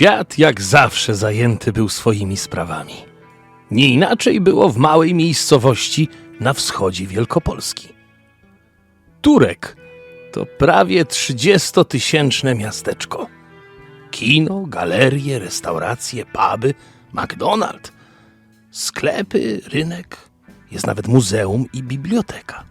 Świat jak zawsze zajęty był swoimi sprawami. Nie inaczej było w małej miejscowości na wschodzie Wielkopolski. Turek to prawie 30-tysięczne miasteczko. Kino, galerie, restauracje, puby, McDonald, sklepy, rynek, jest nawet muzeum i biblioteka.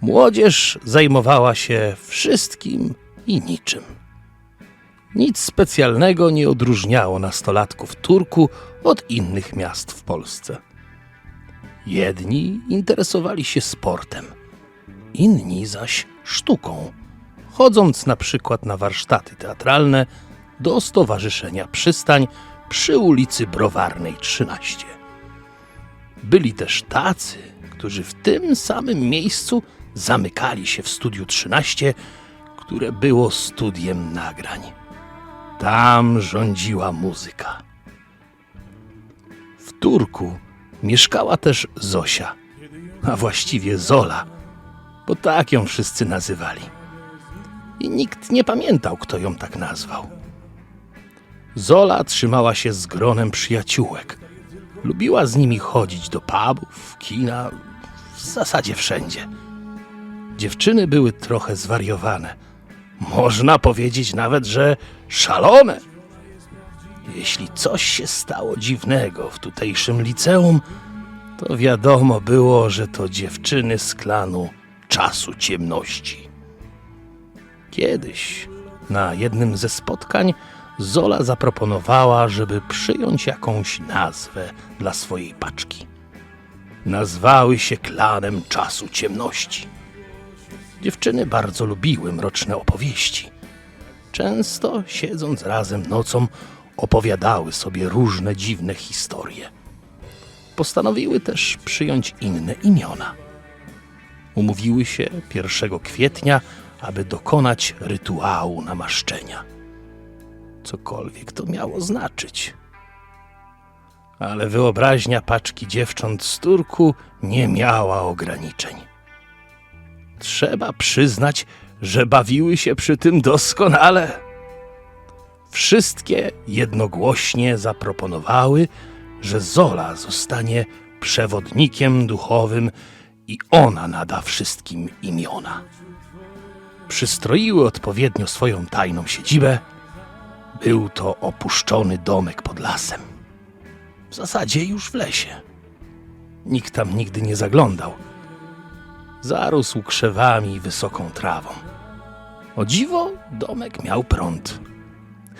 Młodzież zajmowała się wszystkim i niczym. Nic specjalnego nie odróżniało nastolatków Turku od innych miast w Polsce. Jedni interesowali się sportem, inni zaś sztuką, chodząc na przykład na warsztaty teatralne do Stowarzyszenia Przystań przy ulicy Browarnej 13. Byli też tacy, którzy w tym samym miejscu zamykali się w studiu 13, które było studiem nagrań. Tam rządziła muzyka. W Turku mieszkała też Zosia, a właściwie Zola, bo tak ją wszyscy nazywali. I nikt nie pamiętał, kto ją tak nazwał. Zola trzymała się z gronem przyjaciółek. Lubiła z nimi chodzić do pubów, kina, w zasadzie wszędzie. Dziewczyny były trochę zwariowane. Można powiedzieć nawet, że szalone. Jeśli coś się stało dziwnego w tutejszym liceum, to wiadomo było, że to dziewczyny z klanu czasu ciemności. Kiedyś na jednym ze spotkań Zola zaproponowała, żeby przyjąć jakąś nazwę dla swojej paczki. Nazwały się klanem czasu ciemności. Dziewczyny bardzo lubiły mroczne opowieści. Często, siedząc razem nocą, opowiadały sobie różne dziwne historie. Postanowiły też przyjąć inne imiona. Umówiły się 1 kwietnia, aby dokonać rytuału namaszczenia. Cokolwiek to miało znaczyć. Ale wyobraźnia paczki dziewcząt z Turku nie miała ograniczeń. Trzeba przyznać, że bawiły się przy tym doskonale. Wszystkie jednogłośnie zaproponowały, że Zola zostanie przewodnikiem duchowym i ona nada wszystkim imiona. Przystroiły odpowiednio swoją tajną siedzibę. Był to opuszczony domek pod lasem. W zasadzie już w lesie. Nikt tam nigdy nie zaglądał. Zarósł krzewami i wysoką trawą. O dziwo, domek miał prąd.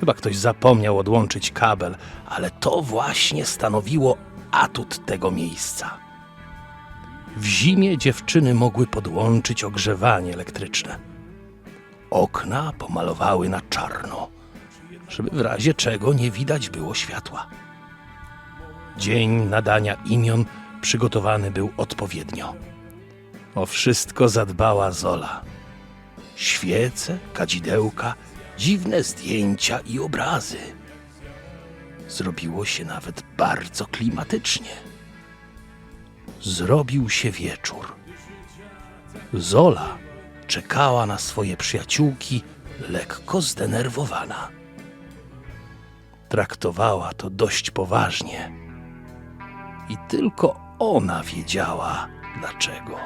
Chyba ktoś zapomniał odłączyć kabel, ale to właśnie stanowiło atut tego miejsca. W zimie dziewczyny mogły podłączyć ogrzewanie elektryczne. Okna pomalowały na czarno, żeby w razie czego nie widać było światła. Dzień nadania imion przygotowany był odpowiednio. O wszystko zadbała Zola. Świece, kadzidełka, dziwne zdjęcia i obrazy. Zrobiło się nawet bardzo klimatycznie. Zrobił się wieczór. Zola czekała na swoje przyjaciółki lekko zdenerwowana. Traktowała to dość poważnie. I tylko ona wiedziała dlaczego.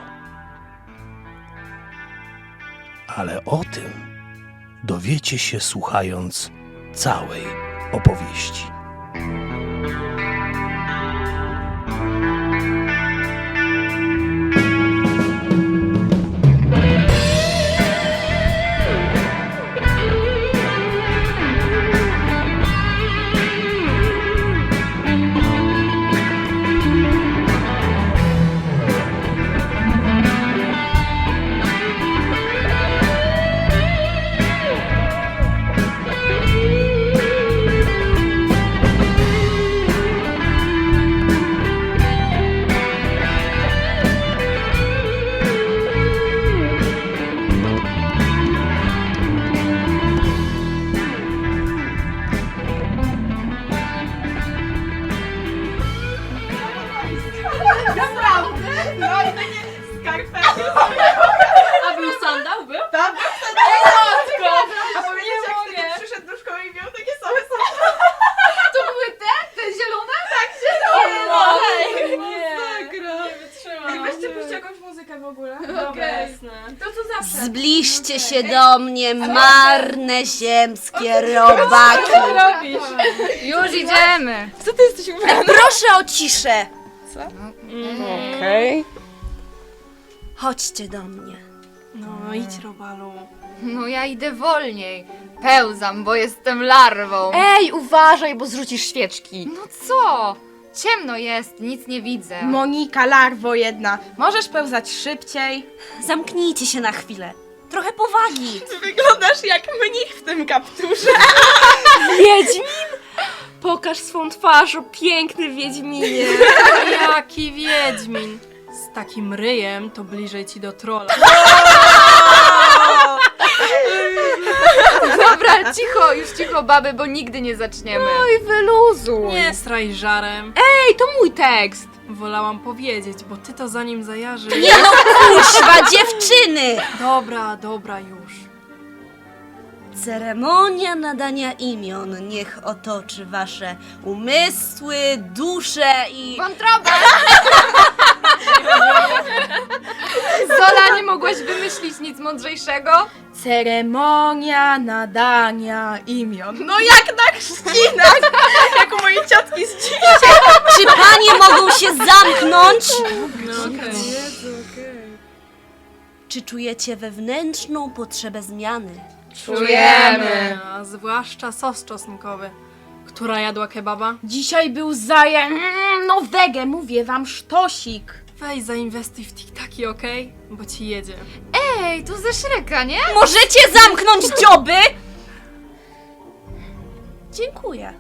Ale o tym dowiecie się słuchając całej opowieści. Zbliżcie się do mnie, marne ziemskie robaki. robisz? Już idziemy. Co ty jesteś ubrana? Proszę o ciszę. Okej. Chodźcie do mnie. No idź Robalu. No ja idę wolniej. Pełzam, bo jestem larwą. Ej, uważaj, bo zrzucisz świeczki. No co? Ciemno jest, nic nie widzę. Monika, larwo jedna. Możesz pełzać szybciej? Zamknijcie się na chwilę. Trochę powagi. Wyglądasz jak mnich w tym kapturze. Wiedźmin? Pokaż swą twarz, o piękny Wiedźminie. Jaki wiedźmin. Z takim ryjem to bliżej ci do trolla. Dobra, cicho, już cicho baby, bo nigdy nie zaczniemy. Oj, wyluzuj. Nie straj żarem. Ej, to mój tekst. Wolałam powiedzieć, bo ty to zanim zajarzy. Nie no, kuźwa, dziewczyny! Dobra, dobra już. Ceremonia nadania imion niech otoczy wasze umysły, dusze i... Wątroba! Zola, nie mogłaś wymyślić nic mądrzejszego? Ceremonia nadania imion. No jak na chrzcinach! jak u mojej ciotki z dziś. Czy panie mogą się zamknąć? No okej. Czy czujecie wewnętrzną potrzebę zmiany? Czujemy. A zwłaszcza sos czosnkowy. Która jadła kebaba? Dzisiaj był zaje... Mm, no wege, mówię wam, sztosik. Weź zainwestuj w tiktaki, okej? Bo ci jedzie. Ej, to ze Szreka, nie? Możecie zamknąć dzioby? Dziękuję.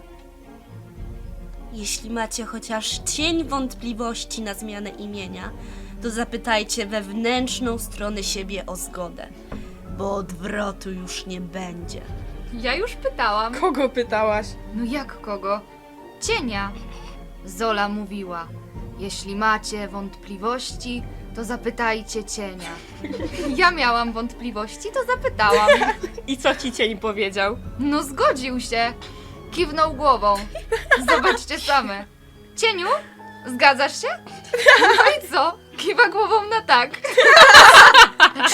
Jeśli macie chociaż cień wątpliwości na zmianę imienia, to zapytajcie wewnętrzną stronę siebie o zgodę, bo odwrotu już nie będzie. Ja już pytałam. Kogo pytałaś? No jak kogo? Cienia. Zola mówiła. Jeśli macie wątpliwości, to zapytajcie cienia. Ja miałam wątpliwości, to zapytałam. I co ci cień powiedział? No zgodził się. Kiwnął głową. Zobaczcie same. Cieniu, zgadzasz się? No i co? Kiwa głową na tak.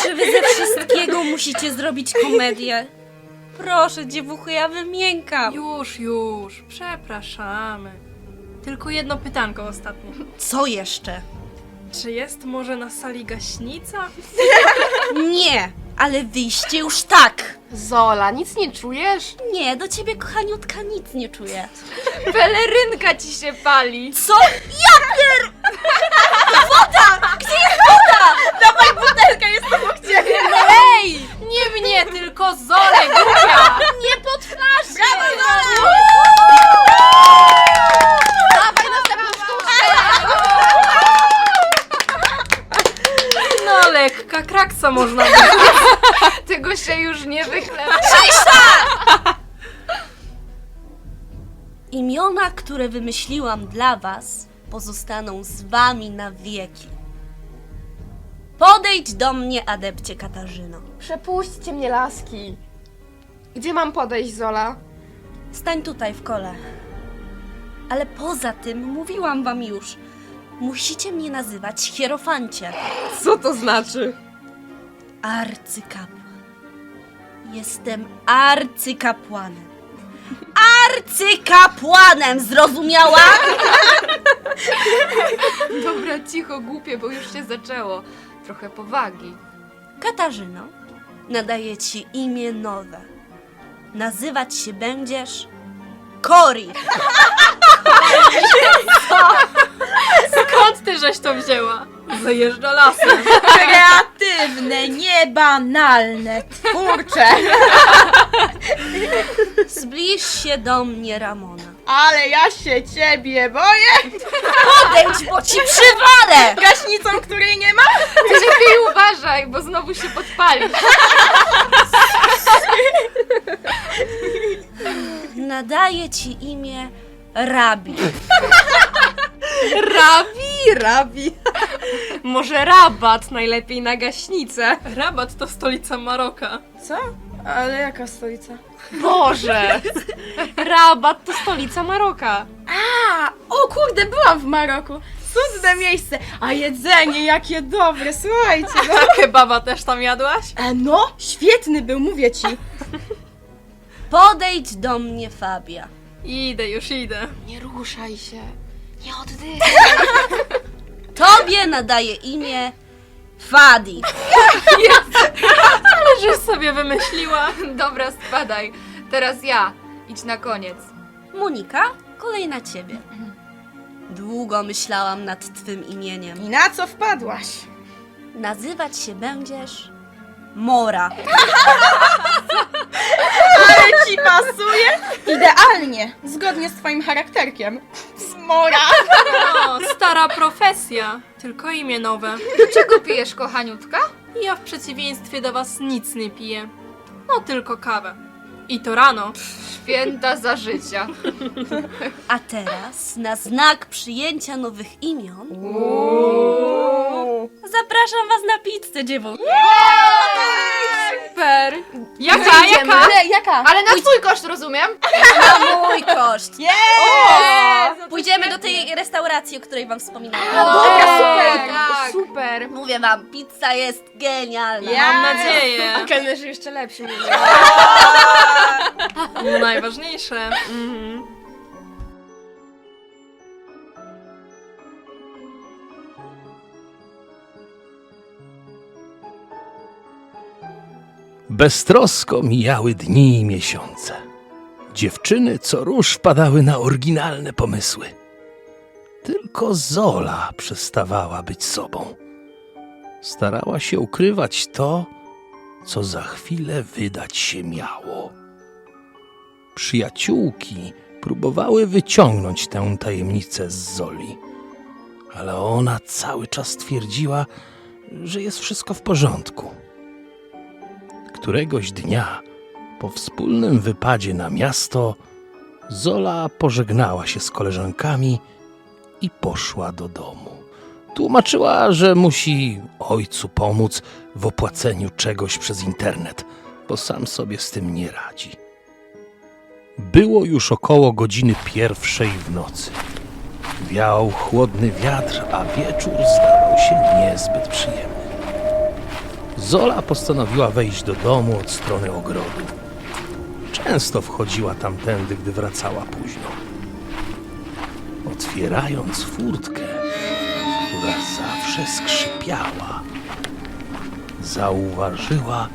Czy wy ze wszystkiego musicie zrobić komedię? Proszę, dziewuchy, ja wymiękam. Już, już. Przepraszamy. Tylko jedno pytanko ostatnie. Co jeszcze? Czy jest może na sali gaśnica? Nie, ale wyjście już tak. Zola, nic nie czujesz? Nie, do ciebie, kochaniutka, nic nie czuję. Pelerynka ci się pali. Co? Ja pier... które wymyśliłam dla was, pozostaną z wami na wieki. Podejdź do mnie, adepcie Katarzyno. Przepuśćcie mnie, laski. Gdzie mam podejść, Zola? Stań tutaj w kole. Ale poza tym, mówiłam wam już, musicie mnie nazywać hierofancie. Co to znaczy? Arcykapłan. Jestem arcykapłanem. Arcykapłanem, zrozumiała? Dobra, cicho, głupie, bo już się zaczęło. Trochę powagi. Katarzyno, nadaję ci imię nowe. Nazywać się będziesz Kori. Skąd ty żeś to wzięła? Zajeżdża lasem. Kreatywne, niebanalne, twórcze. Zbliż się do mnie, Ramona. Ale ja się ciebie boję. Podejdź, bo ci przywalę! Gaśnicą, której nie ma? Ty lepiej uważaj, bo znowu się podpali. Nadaję ci imię Rabi. Rabi, rabi. Może rabat, najlepiej na gaśnicę. Rabat to stolica Maroka. Co? Ale jaka stolica? Boże! Rabat to stolica Maroka. A, o kurde, byłam w Maroku. cudne miejsce. A jedzenie, jakie dobre, słuchajcie. No, Kebaba też tam jadłaś? e, no świetny był, mówię ci. Podejdź do mnie, Fabia. Idę, już idę. Nie ruszaj się. Nie oddychaj. Tobie nadaję imię Fadi. Żeś sobie wymyśliła. Dobra, spadaj. Teraz ja. Idź na koniec. Monika, kolej na ciebie. Długo myślałam nad twym imieniem. I na co wpadłaś? Nazywać się będziesz Mora. Ale ci pasuje? Idealnie, zgodnie z twoim charakterkiem. Smora. O, stara profesja. Tylko imię nowe. Czego pijesz, kochaniutka? Ja w przeciwieństwie do was nic nie piję. No tylko kawę. I to rano. Święta za życia. A teraz, na znak przyjęcia nowych imion, zapraszam was na pizzę, dziewułki. Super. Jaka, Idziemy. jaka? Ale jaka? Ale na twój koszt, rozumiem? Na mój koszt. Yes! Pójdziemy do tej restauracji, o której wam wspominałam. Dobra, super. tak. Super. Mówię wam, pizza jest genialna. Mam nadzieję. A kelnerzy jeszcze lepsi. No najważniejsze. Mhm. Beztrosko mijały dni i miesiące. Dziewczyny co róż wpadały na oryginalne pomysły. Tylko Zola przestawała być sobą. Starała się ukrywać to, co za chwilę wydać się miało. Przyjaciółki próbowały wyciągnąć tę tajemnicę z Zoli, ale ona cały czas twierdziła, że jest wszystko w porządku. Któregoś dnia, po wspólnym wypadzie na miasto, Zola pożegnała się z koleżankami i poszła do domu. Tłumaczyła, że musi ojcu pomóc w opłaceniu czegoś przez internet, bo sam sobie z tym nie radzi. Było już około godziny pierwszej w nocy. Wiał chłodny wiatr, a wieczór zdawał się niezbyt przyjemny. Zola postanowiła wejść do domu od strony ogrodu. Często wchodziła tamtędy, gdy wracała późno. Otwierając furtkę, która zawsze skrzypiała, zauważyła,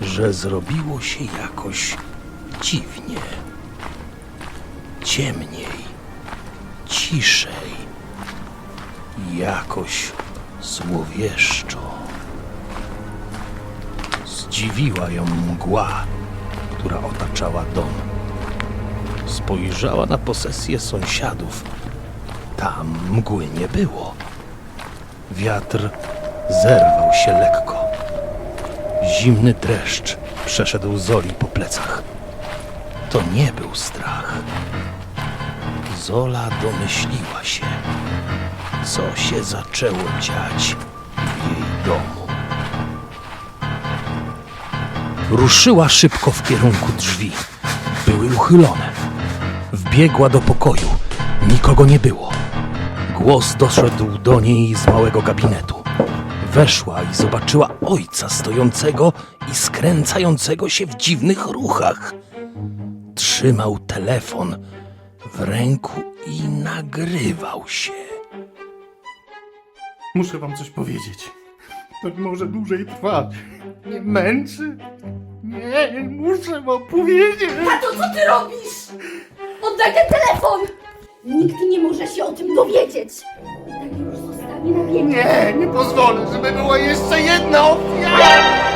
że zrobiło się jakoś dziwnie. Ciemniej, ciszej, jakoś złowieszczo. Zdziwiła ją mgła, która otaczała dom. Spojrzała na posesję sąsiadów. Tam mgły nie było. Wiatr zerwał się lekko. Zimny dreszcz przeszedł Zoli po plecach. To nie był strach. Zola domyśliła się, co się zaczęło dziać w jej domu. Ruszyła szybko w kierunku drzwi. Były uchylone. Wbiegła do pokoju. Nikogo nie było. Głos doszedł do niej z małego gabinetu. Weszła i zobaczyła ojca stojącego i skręcającego się w dziwnych ruchach. Trzymał telefon w ręku i nagrywał się. Muszę wam coś powiedzieć. To nie może dłużej trwać. Nie męczy. Nie, muszę wam powiedzieć. To co ty robisz? Oddaj ten telefon! Nikt nie może się o tym dowiedzieć. Tak już zostanie na wieki. Nie, nie pozwolę, żeby była jeszcze jedna ofiara.